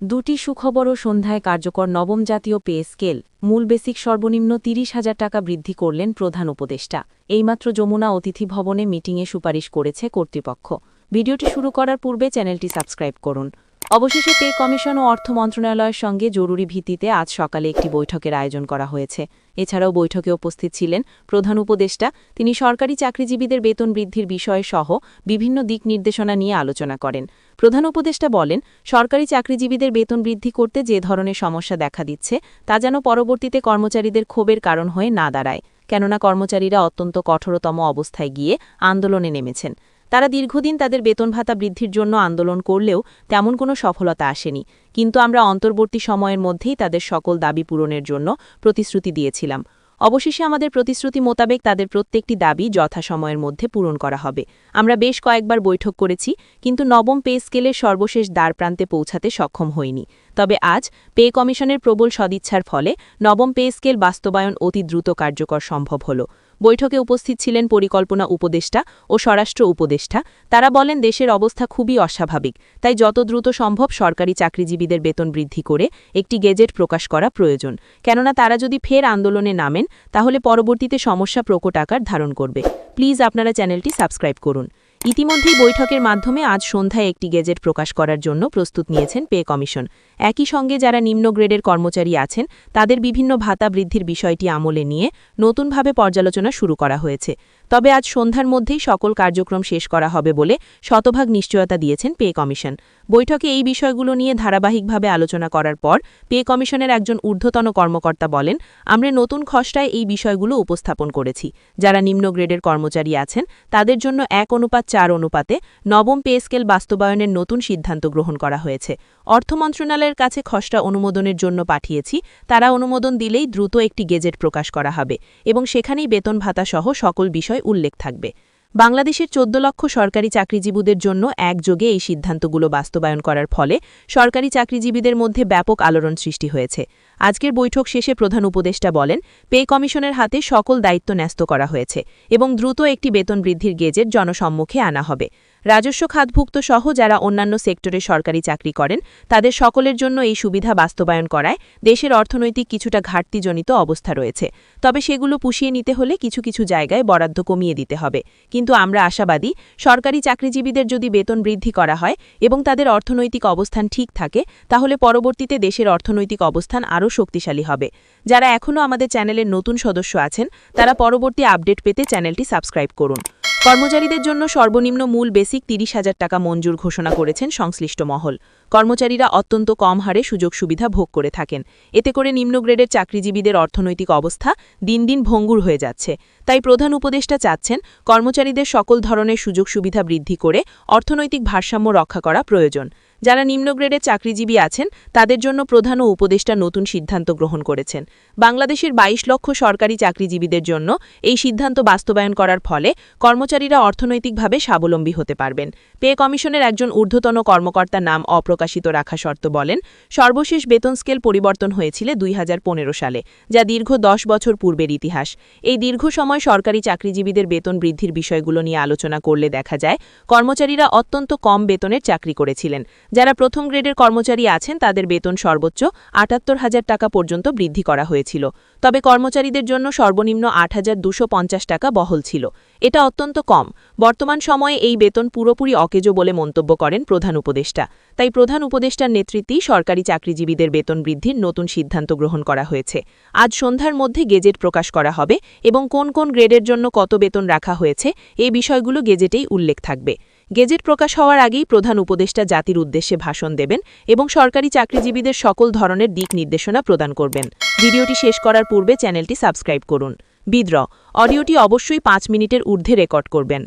দুটি সুখবরও সন্ধ্যায় কার্যকর নবম জাতীয় পে স্কেল, মূল বেসিক সর্বনিম্ন তিরিশ হাজার টাকা বৃদ্ধি করলেন প্রধান উপদেষ্টা। এইমাত্র যমুনা অতিথি ভবনে মিটিংয়ে সুপারিশ করেছে কর্তৃপক্ষ। ভিডিওটি শুরু করার পূর্বে চ্যানেলটি সাবস্ক্রাইব করুন। অবশেষে পে কমিশন ও অর্থ মন্ত্রণালয়ের সঙ্গে জরুরি ভিত্তিতে আজ সকালে একটি বৈঠকের আয়োজন করা হয়েছে। এছাড়াও বৈঠকে উপস্থিত ছিলেন প্রধান উপদেষ্টা, তিনি সরকারি চাকরিজীবীদের বেতন বৃদ্ধির বিষয়ে সহ বিভিন্ন দিক নির্দেশনা নিয়ে আলোচনা করেন। প্রধান উপদেষ্টা বলেন, সরকারি চাকরিজীবীদের বেতন বৃদ্ধি করতে যে ধরনের সমস্যা দেখা দিচ্ছে, তা যেন পরবর্তীতে কর্মচারীদের ক্ষোভের কারণ হয়ে না দাঁড়ায়। কেননা কর্মচারীরা অত্যন্ত কঠোরতম অবস্থায় গিয়ে আন্দোলনে নেমেছেন। তারা দীর্ঘদিন তাদের বেতন ভাতা বৃদ্ধির জন্য আন্দোলন করলেও তেমন কোনো সফলতা আসেনি। কিন্তু আমরা অন্তর্বর্তী সময়ের মধ্যেই তাদের সকল দাবি পূরণের জন্য প্রতিশ্রুতি দিয়েছিলাম। অবশেষে আমাদের প্রতিশ্রুতি মোতাবেক তাদের প্রত্যেকটি দাবি যথাসময়ের মধ্যে পূরণ করা হবে। আমরা বেশ কয়েকবার বৈঠক করেছি, কিন্তু নবম পে স্কেলের সর্বশেষ দ্বারপ্রান্তে পৌঁছাতে সক্ষম হইনি। তবে আজ পে কমিশনের প্রবল সদিচ্ছার ফলে নবম পে স্কেল বাস্তবায়ন অতি দ্রুত কার্যকর সম্ভব হল। বৈঠকে উপস্থিত ছিলেন পরিকল্পনা উপদেষ্টা ও স্বরাষ্ট্র উপদেষ্টা। তারা বলেন, দেশের অবস্থা খুবই অস্বাভাবিক, তাই যত দ্রুত সম্ভব সরকারি চাকরিজীবীদের বেতন বৃদ্ধি করে একটি গেজেট প্রকাশ করা প্রয়োজন। কেননা, তারা যদি ফের আন্দোলনে নামেন, তাহলে পরবর্তীতে সমস্যা প্রকট আকার ধারণ করবে। প্লিজ আপনারা চ্যানেলটি সাবস্ক্রাইব করুন। ইতিমধ্যেই বৈঠকের মাধ্যমে আজ সন্ধ্যায় একটি গেজেট প্রকাশ করার জন্য প্রস্তুত নিয়েছেন পে কমিশন। একই সঙ্গে যারা নিম্ন গ্রেডের কর্মচারী আছেন, তাদের বিভিন্ন ভাতা বৃদ্ধির বিষয়টি আমলে নিয়ে নতুনভাবে পর্যালোচনা শুরু করা হয়েছে। তবে আজ সন্ধ্যার মধ্যেই সকল কার্যক্রম শেষ করা হবে বলে শতভাগ নিশ্চয়তা দিয়েছেন পে কমিশন। বৈঠকে এই বিষয়গুলো নিয়ে ধারাবাহিকভাবে আলোচনা করার পর পে কমিশনের একজন ঊর্ধ্বতন কর্মকর্তা বলেন, আমরা নতুন খসড়ায় এই বিষয়গুলো উপস্থাপন করেছি। যারা নিম্ন গ্রেডের কর্মচারী আছেন, তাদের জন্য এক অনুপাত চার অনুপাতে নবম পে স্কেল বাস্তবায়নের নতুন সিদ্ধান্ত গ্রহণ করা হয়েছে। অর্থ মন্ত্রণালয়ের কাছে খসড়া অনুমোদনের জন্য পাঠিয়েছি। তারা অনুমোদন দিলেই দ্রুত একটি গেজেট প্রকাশ করা হবে এবং সেখানেই বেতন ভাতা সহ সকল বিষয় উল্লেখ থাকবে। বাংলাদেশের চোদ্দ লক্ষ সরকারি চাকরিজীবীদের জন্য একযোগে এই সিদ্ধান্তগুলো বাস্তবায়ন করার ফলে সরকারি চাকরিজীবীদের মধ্যে ব্যাপক আলোড়ন সৃষ্টি হয়েছে। আজকের বৈঠক শেষে প্রধান উপদেষ্টা বলেন, পে কমিশনের হাতে সকল দায়িত্ব ন্যস্ত করা হয়েছে এবং দ্রুত একটি বেতন বৃদ্ধির গেজেট জনসম্মুখে আনা হবে। রাজস্ব খাতভুক্ত সহ যারা অন্যান্য সেক্টরে সরকারি চাকরি করেন, তাদের সকলের জন্য এই সুবিধা বাস্তবায়ন করায় দেশের অর্থনৈতিক কিছুটা ঘাটতিজনিত অবস্থা রয়েছে। তবে সেগুলো পুষিয়ে নিতে হলে কিছু কিছু জায়গায় বরাদ্দ কমিয়ে দিতে হবে। কিন্তু আমরা আশাবাদী, সরকারি চাকরিজীবীদের যদি বেতন বৃদ্ধি করা হয় এবং তাদের অর্থনৈতিক অবস্থান ঠিক থাকে, তাহলে পরবর্তীতে দেশের অর্থনৈতিক অবস্থান আরও শক্তিশালী হবে। যারা এখনও আমাদের চ্যানেলের নতুন সদস্য আছেন, তারা পরবর্তী আপডেট পেতে চ্যানেলটি সাবস্ক্রাইব করুন। কর্মচারীদের জন্য সর্বনিম্ন মূল বেসিক তিরিশ হাজার টাকা মঞ্জুর ঘোষণা করেছেন সংশ্লিষ্ট মহল। কর্মচারীরা অত্যন্ত কম হারে সুযোগ সুবিধা ভোগ করে থাকেন। এতে করে নিম্নগ্রেডের চাকরিজীবীদের অর্থনৈতিক অবস্থা দিন দিন ভঙ্গুর হয়ে যাচ্ছে। তাই প্রধান উপদেষ্টা চাচ্ছেন কর্মচারীদের সকল ধরনের সুযোগ সুবিধা বৃদ্ধি করে অর্থনৈতিক ভারসাম্য রক্ষা করা প্রয়োজন। যারা নিম্ন গ্রেডের চাকরিজীবী আছেন, তাদের জন্য প্রধান ও উপদেষ্টা নতুন সিদ্ধান্ত গ্রহণ করেছেন। বাংলাদেশের ২২ লক্ষ সরকারি চাকরিজীবীদের জন্য এই সিদ্ধান্ত বাস্তবায়ন করার ফলে কর্মচারীরা অর্থনৈতিকভাবে স্বাবলম্বী হতে পারবেন। পে কমিশনের একজন ঊর্ধ্বতন কর্মকর্তার নাম অপ্রকাশিত রাখা শর্ত বলেন, সর্বশেষ বেতন স্কেল পরিবর্তন হয়েছিল দুই হাজার পনেরো সালে, যা দীর্ঘ দশ বছর পূর্বের ইতিহাস। এই দীর্ঘ সময় সরকারি চাকরিজীবীদের বেতন বৃদ্ধির বিষয়গুলো নিয়ে আলোচনা করলে দেখা যায়, কর্মচারীরা অত্যন্ত কম বেতনের চাকরি করেছিলেন যারা প্রথম গ্রেডের কর্মচারী আছেন, তাদের বেতন সর্বোচ্চ আটাত্তর হাজার টাকা পর্যন্ত বৃদ্ধি করা হয়েছিল। তবে কর্মচারীদের জন্য সর্বনিম্ন আট টাকা বহল ছিল। এটা অত্যন্ত কম। বর্তমান সময়ে এই বেতন পুরোপুরি অকেজো বলে মন্তব্য করেন প্রধান উপদেষ্টা। তাই প্রধান উপদেষ্টার নেতৃত্বেই সরকারি চাকরিজীবীদের বেতন বৃদ্ধির নতুন সিদ্ধান্ত গ্রহণ করা হয়েছে। আজ সন্ধ্যার মধ্যে গেজেট প্রকাশ করা হবে এবং কোন কোন গ্রেডের জন্য কত বেতন রাখা হয়েছে এই বিষয়গুলো গেজেটেই উল্লেখ থাকবে। গেজেট প্রকাশ হওয়ার আগেই প্রধান উপদেষ্টা জাতির উদ্দেশ্যে ভাষণ দেবেন এবং সরকারি চাকরিজীবীদের সকল ধরনের দিক নির্দেশনা প্রদান করবেন। ভিডিওটি শেষ করার পূর্বে চ্যানেলটি সাবস্ক্রাইব করুন। বিদ্র অডিওটি অবশ্যই পাঁচ মিনিটের ঊর্ধ্বে রেকর্ড করবেন।